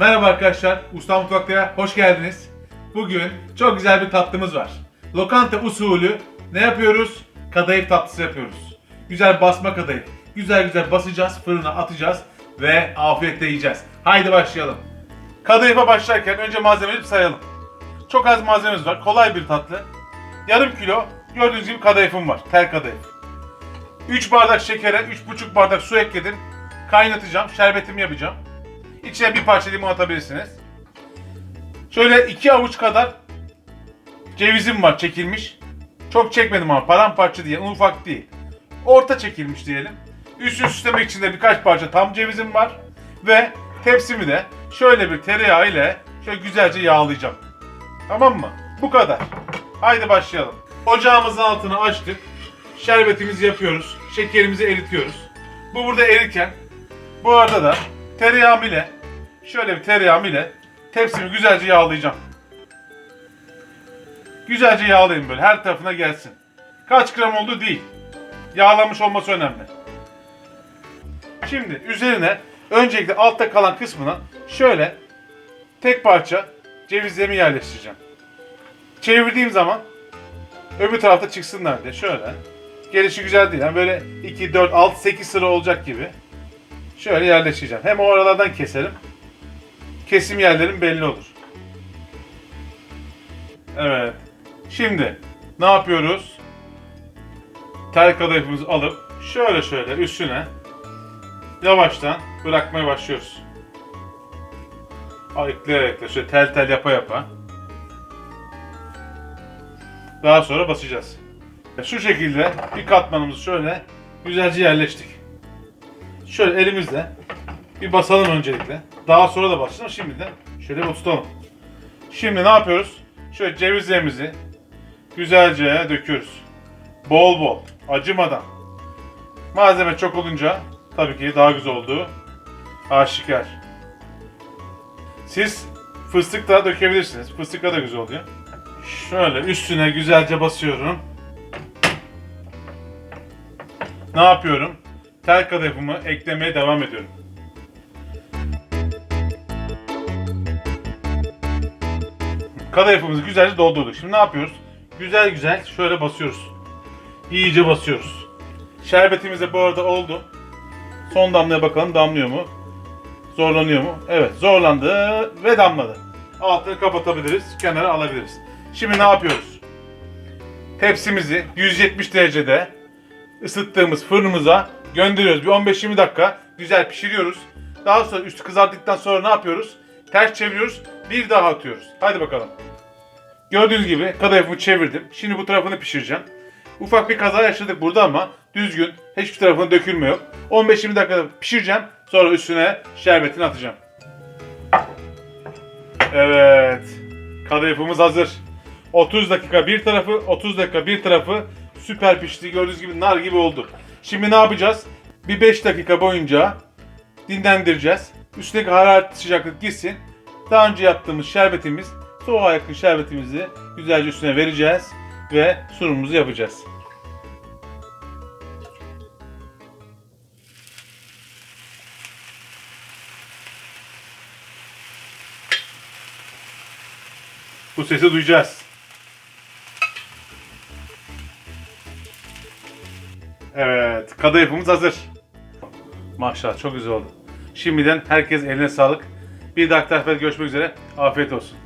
Merhaba arkadaşlar, Usta Mutfak'ta hoş geldiniz. Bugün çok güzel bir tatlımız var. Lokanta usulü ne yapıyoruz? Kadayıf tatlısı yapıyoruz. Güzel basma kadayıf. Güzel güzel basacağız, fırına atacağız ve afiyetle yiyeceğiz. Haydi başlayalım. Kadayıfa başlarken önce malzemeleri sayalım. Çok az malzememiz var, kolay bir tatlı. Yarım kilo gördüğünüz gibi kadayıfım var, tel kadayıf. 3 bardak şekere 3,5 bardak su ekledim. Kaynatacağım, şerbetimi yapacağım. İçine bir parça limon atabilirsiniz. Şöyle iki avuç kadar cevizim var çekilmiş. Çok çekmedim ama paramparça değil, ufak değil. Orta çekilmiş diyelim. Üstünü süslemek için de birkaç parça tam cevizim var. Ve tepsimi de şöyle bir tereyağı ile şöyle güzelce yağlayacağım. Tamam mı? Bu kadar. Haydi başlayalım. Ocağımızın altını açtık. Şerbetimizi yapıyoruz. Şekerimizi eritiyoruz. Bu burada erirken bu arada da tereyağım ile şöyle bir tereyağım ile tepsimi güzelce yağlayacağım. Güzelce yağlayın böyle her tarafına gelsin. Kaç gram oldu değil. Yağlanmış olması önemli. Şimdi üzerine öncelikle altta kalan kısmına şöyle tek parça cevizlerimi yerleştireceğim. Çevirdiğim zaman öbür tarafta çıksınlar diye şöyle. Gelişi güzel değil. Yani böyle 2, 4, 6, 8 sıra olacak gibi. Şöyle yerleştireceğim. Hem o aralardan keserim. Kesim yerlerim belli olur. Evet. Şimdi ne yapıyoruz? Tel kadayıfımızı alıp şöyle şöyle üstüne yavaştan bırakmaya başlıyoruz. Ekle ekle şöyle tel tel yapa yapa. Daha sonra basacağız. Şu şekilde bir katmanımızı şöyle güzelce yerleştik. Şöyle elimizle bir basalım öncelikle. Daha sonra da basacağız. Şimdiden şöyle bir tutalım. Şimdi ne yapıyoruz? Şöyle cevizlerimizi güzelce döküyoruz. Bol bol, acımadan. Malzeme çok olunca tabii ki daha güzel olduğu aşikar. Siz fıstık da dökebilirsiniz. Fıstıkla da güzel oluyor. Şöyle üstüne güzelce basıyorum. Ne yapıyorum? Tel kadayıfımı eklemeye devam ediyorum. Kadayıfımızı güzelce doldurduk. Şimdi ne yapıyoruz? Güzel güzel şöyle basıyoruz. İyice basıyoruz. Şerbetimiz de bu arada oldu. Son damlaya bakalım damlıyor mu? Zorlanıyor mu? Evet zorlandı ve damladı. Altını kapatabiliriz, kenara alabiliriz. Şimdi ne yapıyoruz? Tepsimizi 170 derecede ısıttığımız fırınımıza gönderiyoruz. Bir 15-20 dakika güzel pişiriyoruz. Daha sonra üstü kızarttıktan sonra ne yapıyoruz? Ters çeviriyoruz. Bir daha atıyoruz. Hadi bakalım. Gördüğünüz gibi kadayıfımı çevirdim. Şimdi bu tarafını pişireceğim. Ufak bir kaza yaşadık burada ama düzgün. Hiçbir tarafına dökülme yok. 15-20 dakikada pişireceğim. Sonra üstüne şerbetini atacağım. Evet. Kadayıfımız hazır. 30 dakika bir tarafı, 30 dakika bir tarafı süper pişti. Gördüğünüz gibi nar gibi oldu. Şimdi ne yapacağız? Bir 5 dakika boyunca dinlendireceğiz. Üstündeki hararet sıcaklık gitsin. Daha önce yaptığımız şerbetimiz, soğuğa yakın şerbetimizi güzelce üstüne vereceğiz ve sunumumuzu yapacağız. Bu sesi duyacağız. Evet, kadayıfımız hazır. Maşallah çok güzel oldu. Şimdiden herkes eline sağlık. Bir dahaki tarifte görüşmek üzere. Afiyet olsun.